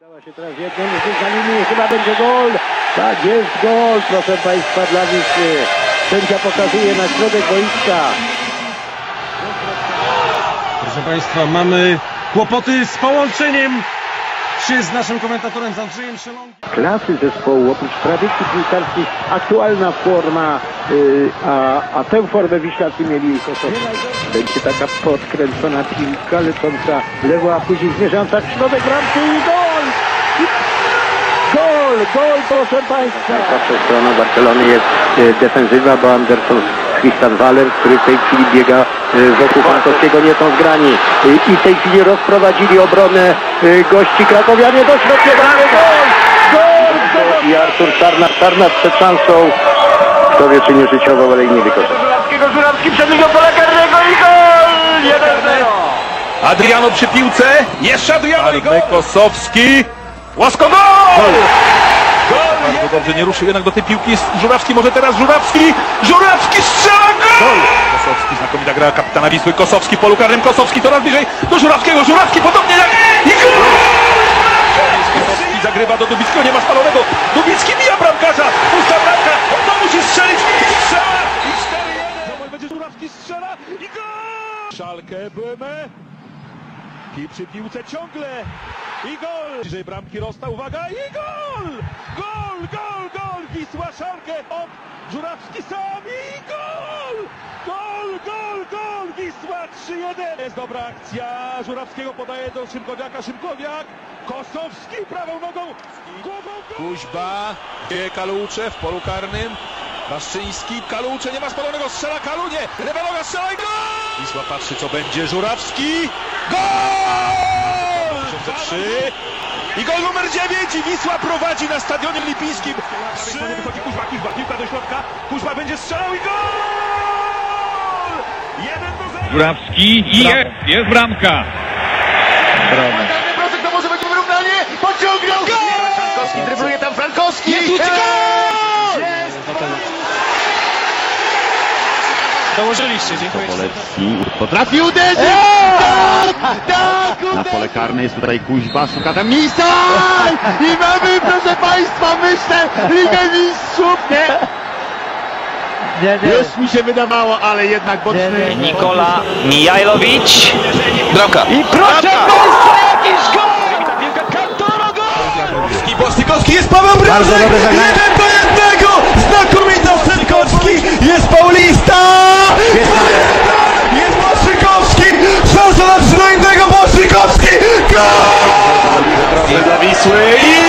Udała się teraz jedną tych na linii, chyba będzie gol. Tak, jest gol, proszę Państwa, dla Wisły. Sędzia pokazuje na środek boiska. Proszę Państwa, mamy kłopoty z połączeniem się z naszym komentatorem, z Andrzejem Szelonkiem. Klasy zespołu, oprócz tradycji piłkarskiej, aktualna forma, y, a, a tę formę Wiślacy mieli Kosowie. Będzie taka podkręcona piłka, lecąca lewo, a później zmierzająca w środek bramki i gol! Gol, gol, proszę Państwa! Zawsze strona Barcelony jest y, defensywa, bo Anderson Christian Waler, który w tej chwili biega y, wokół Frankowskiego, nie są zgrani. I w tej chwili rozprowadzili obronę y, gości krakowianie do środka bramy. Gol! Gol! I Artur Czarna, Czarna przed szansą. Kto wie, czy nie życiował, ale i nie wykorzystał. Żurawskiego, Żurawski przed do pola karnego i gol! 1-0! Adriano przy piłce, jeszcze Adriano i gol! Kosowski, łasko gol! Dobrze, nie ruszył jednak do tej piłki, Żurawski, może teraz Żurawski, Żurawski strzela gol! Kosowski, znakomita gra kapitana Wisły, Kosowski polu karnym, Kosowski coraz bliżej do Żurawskiego, Żurawski podobnie jak i gol! Kosowski zagrywa do Dubickiego, nie ma spalonego, Dubicki bija bramkarza, pusta bramka, on to musi strzelić, strzela i 4-1, Zobacz, będzie Żurawski strzela i gol! Szalkę, Böhme, i przy piłce ciągle i gol! Bliżej bramki Rosta, uwaga i gol! Gol, gol, gol! Wisła Szalkę od Żurawski sam i gol! Gol, gol, gol! Wisła 3-1! Jest dobra akcja, Żurawskiego podaje do Szymkowiaka, Szymkowiak, Kosowski prawą nogą, głową gol! Kuźba, Kalucze w polu karnym, Waszczyński, Kalucze, nie ma spalonego, strzela Kalunie, Rewaloga strzela i gol! Wisła patrzy co będzie, Żurawski, gol! 2003 i gol numer 9 i Wisła prowadzi na stadionie lipińskim. Trzy. Wychodzi Kuźba, Kuźba, piłka do środka, Kuźba będzie strzelał i gol! 1 do 0. Żurawski i jest, jest bramka. To może być wyrównanie! Pociągnął! Frankowski drybluje tam Frankowski! Jest gol! Dołożyliście, dziękuję. Polecki potrafi uderzyć! Tak! Tak! Na pole karne jest tutaj Kuźba, szuka tam miejsca! I mamy, proszę Państwa, myślę, Ligę Mistrzów! Nie! Już mi się wydawało, ale jednak boczny... Nikola Mijajlowicz. Bramka. I proszę Państwa, jakiś gol! Boski, Bosnikowski, jest Paweł! Bardzo zagranie. Szansa na